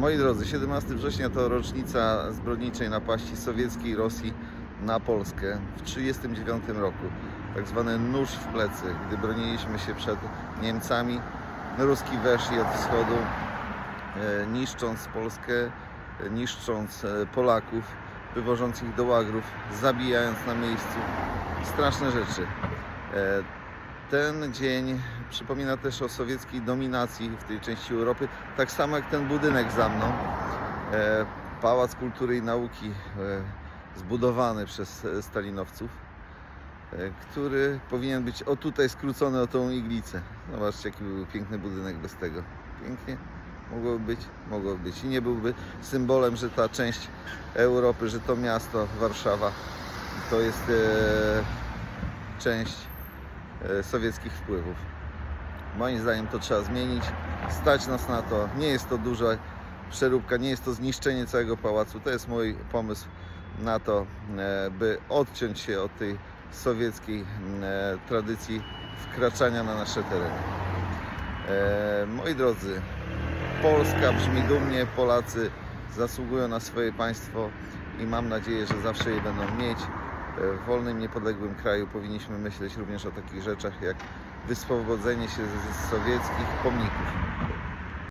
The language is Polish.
Moi drodzy, 17 września to rocznica zbrodniczej napaści sowieckiej Rosji na Polskę w 1939 roku. Tak zwany nóż w plecy, gdy broniliśmy się przed Niemcami. Ruski weszli od wschodu, e, niszcząc Polskę, e, niszcząc e, Polaków, wywożąc ich do łagrów, zabijając na miejscu. Straszne rzeczy. Ten dzień przypomina też o sowieckiej dominacji w tej części Europy, tak samo jak ten budynek za mną. E, Pałac Kultury i Nauki e, zbudowany przez stalinowców, e, który powinien być o tutaj skrócony o tą iglicę. Zobaczcie, jaki był piękny budynek bez tego. Pięknie. Mogłoby być, mogłoby być. I nie byłby symbolem, że ta część Europy, że to miasto, Warszawa, to jest część sowieckich wpływów. Moim zdaniem to trzeba zmienić. Stać nas na to. Nie jest to duża przeróbka, nie jest to zniszczenie całego pałacu. To jest mój pomysł na to, e, by odciąć się od tej sowieckiej e, tradycji wkraczania na nasze tereny. E, Moi drodzy, Polska brzmi dumnie, Polacy zasługują na swoje państwo i mam nadzieję, że zawsze je będą mieć. E, W wolnym, niepodległym kraju powinniśmy myśleć również o takich rzeczach jak wyswobodzenie się z sowieckich pomników.